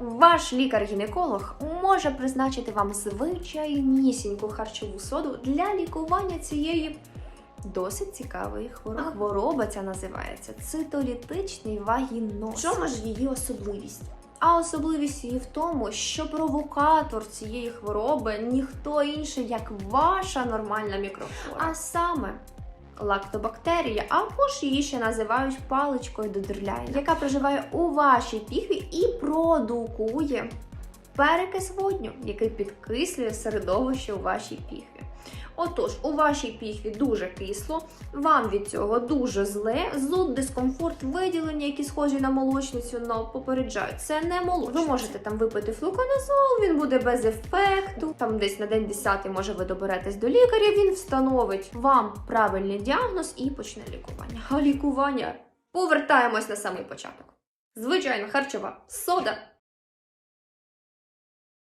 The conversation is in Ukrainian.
Ваш лікар-гінеколог може призначити вам звичайнісіньку харчову соду для лікування цієї досить цікавої хвороби. Хвороба ця називається цитолітичний вагіноз. Чому ж її особливість? А особливість її в тому, що провокатор цієї хвороби ніхто інший, як ваша нормальна мікрофлора. А саме лактобактерія, або ж її ще називають паличкою до додерляйна, яка проживає у вашій піхві і продукує перекис водню, який підкислює середовище у вашій піхві. Отож, у вашій піхві дуже кисло, вам від цього дуже зле, зуд, дискомфорт, виділення, які схожі на молочницю, но попереджають, це не молочниця. Ви можете там випити флуконазол, він буде без ефекту. Там десь на день 10 може ви доберетесь до лікаря, він встановить вам правильний діагноз і почне лікування. А лікування повертаємось на самий початок. Звичайно, харчова сода